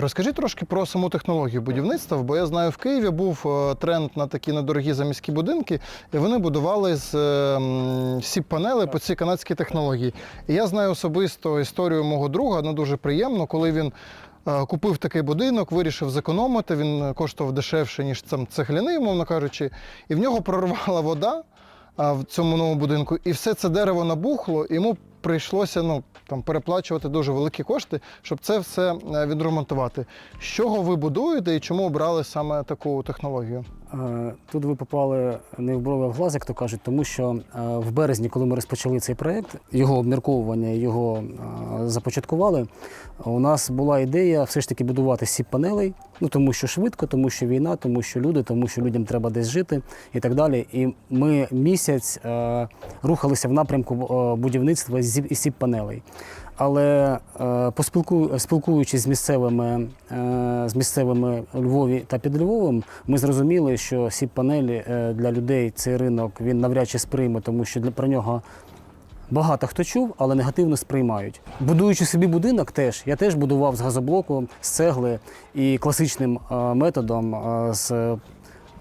Розкажи трошки про саму технологію будівництва, бо я знаю, в Києві був е, тренд на такі недорогі заміські будинки, і вони будували з ем, сіп-панелей по цій канадській технології. І я знаю особисто історію мого друга, не дуже приємно, коли він. е, Купив такий будинок, вирішив зекономити. Він коштував дешевше, ніж там цегляний, умовно кажучи, і в нього прорвала вода в цьому новому будинку, і все це дерево набухло, і йому прийшлося ну, там, переплачувати дуже великі кошти, щоб це все е, відремонтувати. З чого ви будуєте і чому обрали саме таку технологію? Е, Тут ви попали не в брови, а в глаз, як то кажуть, тому що е, в березні, коли ми розпочали цей проєкт, його обмірковування, його е, започаткували, у нас була ідея все ж таки будувати сіп панелей, ну тому що швидко, тому що війна, тому що люди, тому що людям треба десь жити і так далі. І ми місяць рухалися в напрямку будівництва із сіп панелей. Але е, спілкуючись з місцевими, е, з місцевими Львові та під Львовом, ми зрозуміли, що сіп панелі е, для людей цей ринок він навряд чи сприйме, тому що для про нього багато хто чув, але негативно сприймають. Будуючи собі будинок, теж я теж будував з газоблоку, з цегли і класичним методом з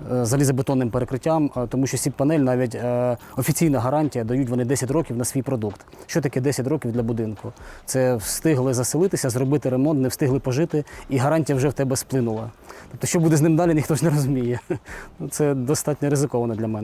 залізобетонним перекриттям, е, тому що сіп-панель навіть е, офіційна гарантія дають вони 10 років на свій продукт. Що таке 10 років для будинку? Це встигли заселитися, зробити ремонт, не встигли пожити, і гарантія вже в тебе сплинула. Тобто, що буде з ним далі, ніхто ж не розуміє. Ну, Це достатньо ризиковано для мене.